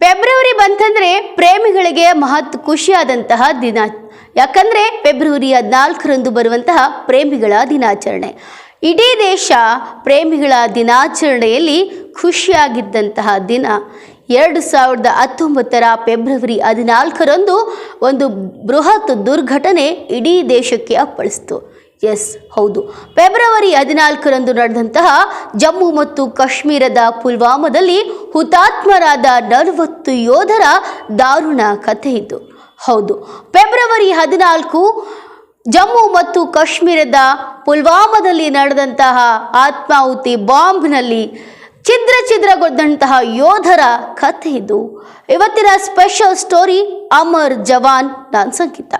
February ಬಂತಂದ್ರೆ ಪ್ರೇಮಿಗಳಿಗೆ ಮಹತ್ ಖುಷಿಯಾದಂತಹ ದಿನ. ಯಾಕಂದ್ರೆ ಫೆಬ್ರವರಿ ಹದಿನಾಲ್ಕರಂದು ಬರುವಂತಹ ಪ್ರೇಮಿಗಳ ದಿನಾಚರಣೆ. ಇಡೀ ದೇಶ ಪ್ರೇಮಿಗಳ ದಿನಾಚರಣೆಯಲ್ಲಿ ಖುಷಿಯಾಗಿದ್ದಂತಹ ದಿನ. ಎರಡು ಸಾವಿರದ ಹತ್ತೊಂಬತ್ತರ ಫೆಬ್ರವರಿ ಹದಿನಾಲ್ಕರಂದು ಒಂದು ಬೃಹತ್ ದುರ್ಘಟನೆ ಇಡೀ ದೇಶಕ್ಕೆ ಅಪ್ಪಳಿಸಿತು. ಎಸ್, ಹೌದು. ಫೆಬ್ರವರಿ ಹದಿನಾಲ್ಕರಂದು ನಡೆದಂತಹ ಜಮ್ಮು ಮತ್ತು ಕಾಶ್ಮೀರದ ಪುಲ್ವಾಮಾದಲ್ಲಿ ಹುತಾತ್ಮರಾದ ನಲವತ್ತು ಯೋಧರ ದಾರುಣ ಕಥೆ ಇದು. ಹೌದು, ಫೆಬ್ರವರಿ ಹದಿನಾಲ್ಕು, ಜಮ್ಮು ಮತ್ತು ಕಾಶ್ಮೀರದ ಪುಲ್ವಾಮಾದಲ್ಲಿ ನಡೆದಂತಹ ಆತ್ಮಾಹುತಿ ಬಾಂಬ್ನಲ್ಲಿ ಛಿದ್ರ ಛಿದ್ರಗೊಂಡಂತಹ ಯೋಧರ ಕಥೆ ಇದು. ಇವತ್ತಿನ ಸ್ಪೆಷಲ್ ಸ್ಟೋರಿ ಅಮರ್ ಜವಾನ್, ನಾನ್ ಸಂಗೀತ.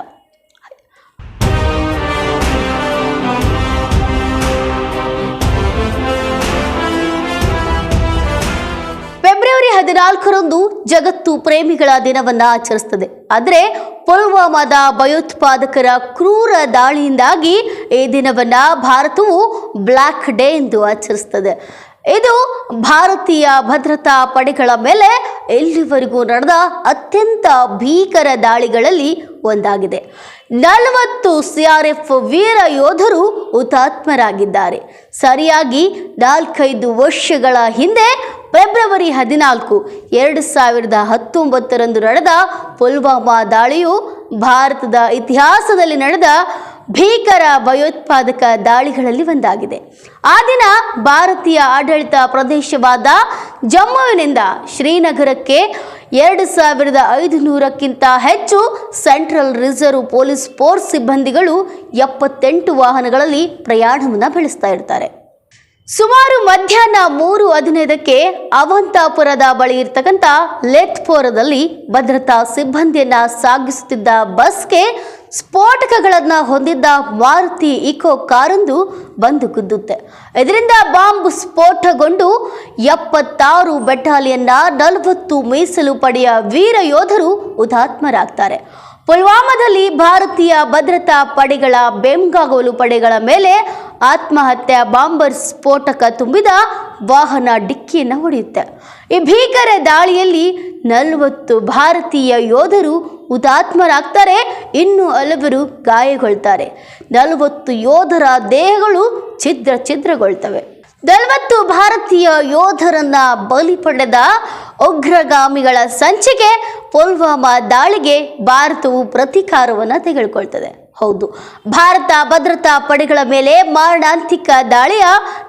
ಹದಿನಾಲ್ಕರಂದು ಜಗತ್ತು ಪ್ರೇಮಿಗಳ ದಿನವನ್ನ ಆಚರಿಸುತ್ತದೆ ಆದರೆ ಪುಲ್ವಾಮಾದ ಭಯೋತ್ಪಾದಕರ ಕ್ರೂರ ದಾಳಿಯಿಂದಾಗಿ ಈ ದಿನವನ್ನ ಭಾರತವು ಬ್ಲ್ಯಾಕ್ ಡೇ ಎಂದು ಆಚರಿಸುತ್ತದೆ ಇದು ಭಾರತೀಯ ಭದ್ರತಾ ಪಡೆಗಳ ಮೇಲೆ ಎಲ್ಲಿವರೆಗೂ ನಡೆದ ಅತ್ಯಂತ ಭೀಕರ ದಾಳಿಗಳಲ್ಲಿ ಒಂದಾಗಿದೆ. ನಲವತ್ತು ಸಿಆರ್ಎಫ್ ವೀರ ಯೋಧರು ಹುತಾತ್ಮರಾಗಿದ್ದಾರೆ. ಸರಿಯಾಗಿ ನಾಲ್ಕೈದು ವರ್ಷಗಳ ಹಿಂದೆ ಫೆಬ್ರವರಿ ಹದಿನಾಲ್ಕು, ಎರಡು ಸಾವಿರದ ಹತ್ತೊಂಬತ್ತರಂದು ನಡೆದ ಪುಲ್ವಾಮಾ ದಾಳಿಯು ಭಾರತದ ಇತಿಹಾಸದಲ್ಲಿ ನಡೆದ ಭೀಕರ ಭಯೋತ್ಪಾದಕ ದಾಳಿಗಳಲ್ಲಿ ಒಂದಾಗಿದೆ. ಆ ದಿನ ಭಾರತೀಯ ಆಡಳಿತ ಪ್ರದೇಶವಾದ ಜಮ್ಮುವಿನಿಂದ ಶ್ರೀನಗರಕ್ಕೆ ಎರಡು ಸಾವಿರದ ಐದು ನೂರಕ್ಕಿಂತ ಹೆಚ್ಚು ಸೆಂಟ್ರಲ್ ರಿಸರ್ವ್ ಪೊಲೀಸ್ ಫೋರ್ಸ್ ಸಿಬ್ಬಂದಿಗಳು ಎಪ್ಪತ್ತೆಂಟು ವಾಹನಗಳಲ್ಲಿ ಪ್ರಯಾಣವನ್ನು ಬೆಳೆಸ್ತಾ ಇರ್ತಾರೆ. ಸುಮಾರು ಮಧ್ಯಾಹ್ನ ಮೂರು ಹದಿನೈದಕ್ಕೆ ಅವಂತಾಪುರದ ಬಳಿ ಇರ್ತಕ್ಕಂಥ ಲೆತ್ಪೋರದಲ್ಲಿ ಭದ್ರತಾ ಸಿಬ್ಬಂದಿಯನ್ನ ಸಾಗಿಸುತ್ತಿದ್ದ ಬಸ್ಗೆ ಸ್ಫೋಟಕಗಳನ್ನು ಹೊಂದಿದ್ದ ಮಾರುತಿ ಇಕೋ ಕಾರೊಂದು ಬಂದು ಗುದ್ದುತ್ತೆ ಇದರಿಂದ ಬಾಂಬ್ ಸ್ಫೋಟಗೊಂಡು ಎಪ್ಪತ್ತಾರು ಬೆಟಾಲಿಯನ್ನ ನಲವತ್ತು ಮೀಸಲು ಪಡೆಯ ವೀರ ಯೋಧರು ಹುತಾತ್ಮರಾಗ್ತಾರೆ. ಪುಲ್ವಾಮಾದಲ್ಲಿ ಭಾರತೀಯ ಭದ್ರತಾ ಪಡೆಗಳ ಬೆಂಗಾಗೋಲು ಪಡೆಗಳ ಮೇಲೆ ಆತ್ಮಹತ್ಯೆ ಬಾಂಬರ್ ಸ್ಫೋಟಕ ತುಂಬಿದ ವಾಹನ ಡಿಕ್ಕಿಯನ್ನು ಹೊಡೆಯುತ್ತೆ. ಈ ಭೀಕರ ದಾಳಿಯಲ್ಲಿ ನಲವತ್ತು ಭಾರತೀಯ ಯೋಧರು ಹುತಾತ್ಮರಾಗ್ತಾರೆ, ಇನ್ನು ಹಲವರು ಗಾಯಗೊಳ್ತಾರೆ. ನಲವತ್ತು ಯೋಧರ ದೇಹಗಳು ಛಿದ್ರ ಛಿದ್ರಗೊಳ್ತವೆ. ನಲವತ್ತು ಭಾರತೀಯ ಯೋಧರನ್ನ ಬಲಿ ಪಡೆದ ಉಗ್ರಗಾಮಿಗಳ ಸಂಚಿಗೆ ಪುಲ್ವಾಮಾ ದಾಳಿಗೆ ಭಾರತವು ಪ್ರತೀಕಾರವನ್ನು ತೆಗೆದುಕೊಳ್ತದೆ. ಹೌದು. ಭಾರತ ಭದ್ರತಾ ಪಡೆಗಳ ಮೇಲೆ ಮಾರಣಾಂತಿಕ ದಾಳಿಯ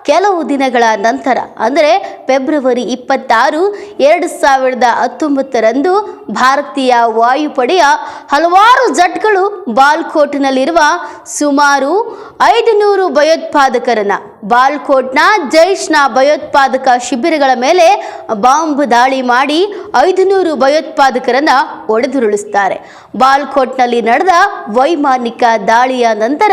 ಕೆಲವು ದಿನಗಳ ನಂತರ, ಅಂದರೆ ಫೆಬ್ರವರಿ ಇಪ್ಪತ್ತಾರು, ಎರಡು ಸಾವಿರದ ಹತ್ತೊಂಬತ್ತರಂದು ಭಾರತೀಯ ವಾಯುಪಡೆಯ ಹಲವಾರು ಜಟ್ಗಳು ಬಾಲ್ಕೋಟ್ನಲ್ಲಿರುವ ಸುಮಾರು ಐದು ನೂರು ಭಯೋತ್ಪಾದಕರನ್ನ ಬಾಲ್ಕೋಟ್ನ ಜೈಷ್ನ ಭಯೋತ್ಪಾದಕ ಶಿಬಿರಗಳ ಮೇಲೆ ಬಾಂಬ್ ದಾಳಿ ಮಾಡಿ ಐದು ನೂರು ಭಯೋತ್ಪಾದಕರನ್ನ ಒಡೆದುರುಳಿಸ್ತಾರೆ ಬಾಲ್ಕೋಟ್ನಲ್ಲಿ ನಡೆದ ವೈಮಾನಿಕ ದಾಳಿಯ ನಂತರ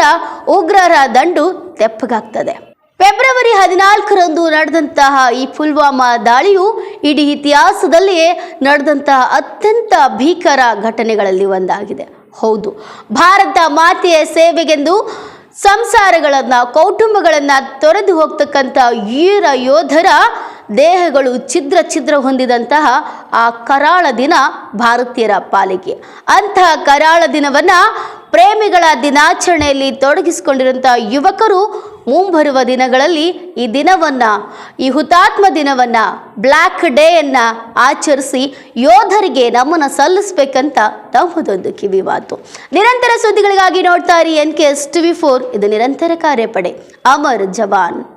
ಉಗ್ರರ ದಂಡು ತೆಪ್ಪಗಾಗ್ತದೆ. ಫೆಬ್ರವರಿ ಹದಿನಾಲ್ಕರಂದು ನಡೆದಂತಹ ಈ ಪುಲ್ವಾಮಾ ದಾಳಿಯು ಇಡೀ ಇತಿಹಾಸದಲ್ಲಿಯೇ ನಡೆದಂತಹ ಅತ್ಯಂತ ಭೀಕರ ಘಟನೆಗಳಲ್ಲಿ ಒಂದಾಗಿದೆ. ಹೌದು, ಭಾರತ ಮಾತೆಯ ಸೇವೆಗೆಂದು ಸಂಸಾರಗಳನ್ನು, ಕೌಟುಂಬಗಳನ್ನ ತೊರೆದು ಹೋಗ್ತಕ್ಕಂಥ ವೀರ ಯೋಧರ ದೇಹಗಳು ಛಿದ್ರ ಛಿದ್ರ ಹೊಂದಿದಂತಹ ಆ ಕರಾಳ ದಿನ ಭಾರತೀಯರ ಪಾಲಿಗೆ. ಅಂತಹ ಕರಾಳ ದಿನವನ್ನು ಪ್ರೇಮಿಗಳ ದಿನಾಚರಣೆಯಲ್ಲಿ ತೊಡಗಿಸಿಕೊಂಡಿರುವಂತಹ ಯುವಕರು ಮುಂಬರುವ ದಿನಗಳಲ್ಲಿ ಈ ದಿನವನ್ನ, ಈ ಹುತಾತ್ಮ ದಿನವನ್ನ ಬ್ಲ್ಯಾಕ್ ಡೇಯನ್ನ ಆಚರಿಸಿ ಯೋಧರಿಗೆ ನಮ್ಮನ್ನ ಸಲ್ಲಿಸಬೇಕಂತ ನಮ್ಮದೊಂದು ಕಿವಿ ಮಾತು. ನಿರಂತರ ಸುದ್ದಿಗಳಿಗಾಗಿ ನೋಡ್ತಾ ಇರಿ N K S TV four ಇದು ನಿರಂತರ ಕಾರ್ಯಪಡೆ. ಅಮರ್ ಜವಾನ್.